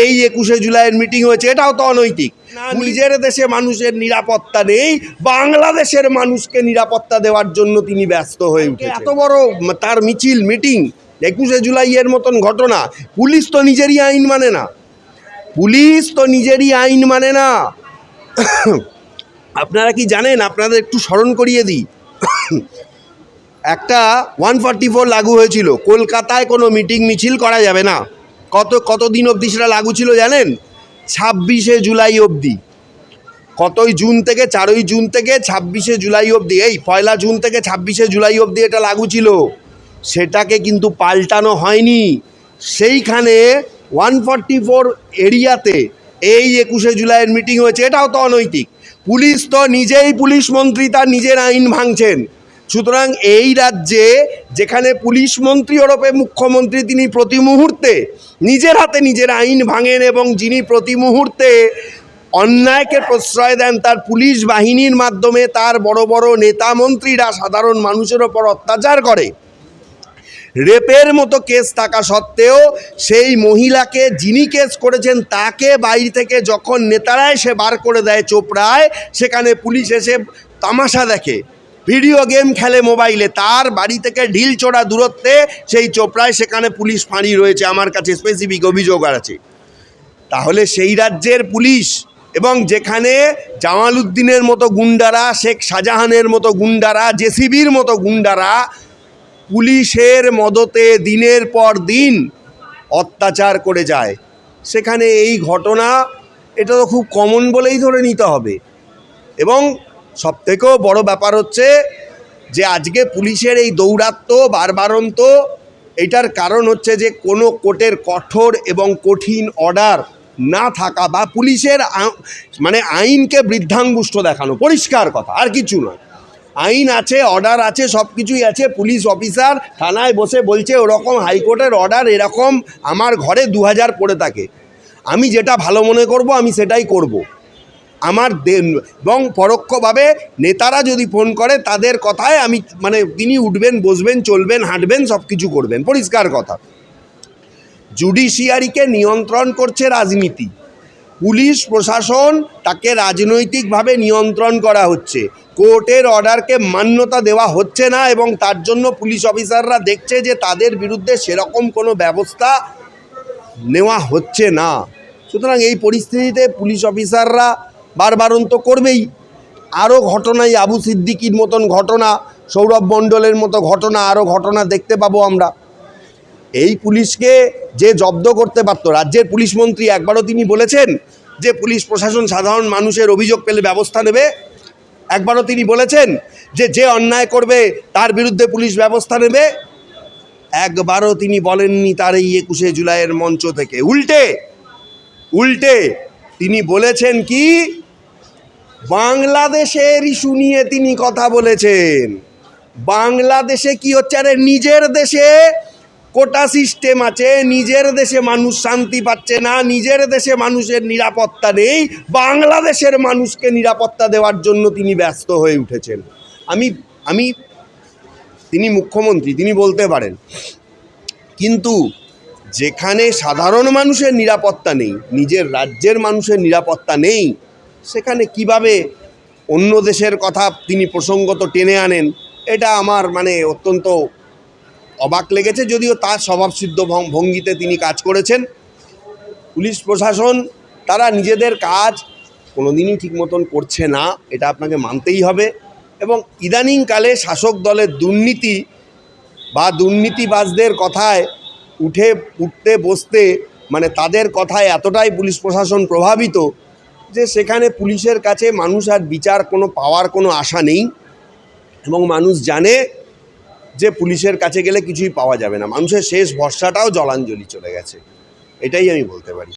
এই একুশে জুলাইয়ের মিটিং হয়েছে এটাও তো অনৈতিক। নিজের দেশে মানুষের নিরাপত্তা নেই বাংলাদেশের মানুষকে নিরাপত্তা দেওয়ার জন্য তিনি ব্যস্ত হয়ে উঠে এত বড় তার মিছিল মিটিং একুশে জুলাইয়ের মতন ঘটনা পুলিশ তো নিজেরই আইন মানে না। পুলিশ তো নিজেরই আইন মানে না। আপনারা কি জানেন? আপনাদের একটু স্মরণ করিয়ে দিই। একটা ওয়ান ফর্টি ফোর লাগু হয়েছিল। কলকাতায় কোনো মিটিং মিছিল করা যাবে না। কত কত দিন অবধি সেটা লাগু ছিল জানেন? ছাব্বিশে জুলাই অবধি। কতই জুন থেকে, চারই জুন থেকে ছাব্বিশে জুলাই অবধি, এই পয়লা জুন থেকে ছাব্বিশে জুলাই অবধি এটা লাগু ছিল। সেটাকে কিন্তু পাল্টানো হয়নি। সেইখানে ওয়ান ফর্টি ফোর এরিয়াতে এই একুশে জুলাইয়ের মিটিং হয়েছে। এটাও তো অনৈতিক। পুলিশ তো নিজেই পুলিশ মন্ত্রী, তার নিজের আইন ভাঙছেন। সুতরাং এই রাজ্যে যেখানে পুলিশ মন্ত্রী ওরফে মুখ্যমন্ত্রী তিনি প্রতি মুহূর্তে নিজের হাতে নিজের আইন ভাঙেন এবং যিনি প্রতি মুহূর্তে অন্যায়কে প্রশ্রয় দেন তার পুলিশ বাহিনীর মাধ্যমে তার বড় বড় নেতা মন্ত্রীরা সাধারণ মানুষের ওপর অত্যাচার করে। রেপের মতো কেস থাকা সত্ত্বেও সেই মহিলাকে যিনি কেস করেছেন তাকে বাইরে থেকে যখন নেতারা এসে বার করে দেয় চোপড়ায়, সেখানে পুলিশ এসে তামাশা দেখে। ভিডিও গেম খেলে মোবাইলে। তার বাড়ি থেকে ঢিল চোড়া দূরত্বে সেই চোপড়ায় সেখানে পুলিশ ফাঁড়ি রয়েছে। আমার কাছে স্পেসিফিক অভিযোগ আছে। তাহলে সেই রাজ্যের পুলিশ এবং যেখানে জামাল উদ্দিনের মতো গুন্ডারা, শেখ শাহজাহানের মতো গুন্ডারা, জেসিবির মতো গুন্ডারা পুলিশের মদতে দিনের পর দিন অত্যাচার করে যায়। সেখানে এই ঘটনা, এটা তো খুব কমন বলেই ধরে নিতে হবে। এবং সবথেকেও বড় ব্যাপার হচ্ছে যে আজকে পুলিশের এই দৌরাত্ম বারবারন্ত, এটার কারণ হচ্ছে যে কোনো কোর্টের কঠোর এবং কঠিন অর্ডার না থাকা বা পুলিশের মানে আইনকে বৃদ্ধাঙ্গুষ্ঠ দেখানো, পরিষ্কার কথা, আর কিছু নয় আইন আছে, অর্ডার আছে সব কিছুই আছে, পুলিশ অফিসার থানায় বসে বলছে, ওরকম হাইকোর্টের অর্ডার এরকম আমার ঘরে দু হাজার পড়ে থাকে আমি যেটা ভালো মনে করব, আমি সেটাই করব। আমার এবং পরোক্ষভাবে নেতারা যদি ফোন করে, তাদের কথায় আমি মানে তিনি উঠবেন, বসবেন, চলবেন, হাঁটবেন সব কিছু করবেন। পরিষ্কার কথা। জুডিশিয়ারিকে নিয়ন্ত্রণ করছে রাজনীতি। পুলিশ, প্রশাসন তাকে রাজনৈতিকভাবে নিয়ন্ত্রণ করা হচ্ছে। কোর্টের অর্ডারকে মান্যতা দেওয়া হচ্ছে না এবং তার জন্য পুলিশ অফিসাররা দেখছে যে তাদের বিরুদ্ধে সেরকম কোনো ব্যবস্থা নেওয়া হচ্ছে না। সুতরাং এই পরিস্থিতিতে পুলিশ অফিসাররা বারবারন্ত করবেই। আরও ঘটনাই আবু সিদ্দিকির মতন ঘটনা, সৌরভ মণ্ডলের মতো ঘটনা আরও ঘটনা দেখতে পাবো আমরা। এই পুলিশকে যে জব্দ করতে পারত, রাজ্যের পুলিশ মন্ত্রী একবারও তিনি বলেছেন যে পুলিশ প্রশাসন সাধারণ মানুষের অভিযোগ পেলে ব্যবস্থা নেবে। একবারও তিনি বলেছেন যে যে অন্যায় করবে তার বিরুদ্ধে পুলিশ ব্যবস্থা নেবে। একবারও তিনি বলেননি তার এই একুশে জুলাইয়ের মঞ্চ থেকে। উল্টে উল্টে তিনি বলেছেন কি? বাংলাদেশের ইস্যু নিয়ে তিনি কথা বলেছেন। বাংলাদেশে কি হচ্ছে? আরে নিজের দেশে কোটা সিস্টেম আছে, নিজের দেশে মানুষ শান্তি পাচ্ছে না, নিজের দেশে মানুষের নিরাপত্তা নেই, বাংলাদেশের মানুষকে নিরাপত্তা দেওয়ার জন্য তিনি ব্যস্ত হয়ে উঠেছেন। আমি আমি, তিনি মুখ্যমন্ত্রী, তিনি বলতে পারেন। কিন্তু যেখানে সাধারণ মানুষের নিরাপত্তা নেই, নিজের রাজ্যের মানুষের নিরাপত্তা নেই, সেখানে কীভাবে অন্য দেশের কথা তিনি প্রসঙ্গত টেনে আনেন, এটা আমার মানে অত্যন্ত অবাক লেগেছে, যদিও তার স্বভাবসিদ্ধ ভঙ্গিতে তিনি কাজ করেছেন। পুলিশ প্রশাসন, তারা নিজেদের কাজ কোনোদিনই ঠিক মতন করছে না, এটা আপনাকে মানতেই হবে। এবং ইদানিংকালে শাসক দলের দুর্নীতি বা দুর্নীতিবাজদের কথায় উঠে উঠতে, বসতে মানে তাদের কথায় এতটাই পুলিশ প্রশাসন প্রভাবিত যে সেখানে পুলিশের কাছে মানুষ আর বিচার কোনো, পাওয়ার কোনো আশা নেই এবং মানুষ জানে যে পুলিশের কাছে গেলে কিছুই পাওয়া যাবে না। মানুষের শেষ ভরসাটাও জলাঞ্জলি চলে গেছে। এটাই আমি বলতে পারি।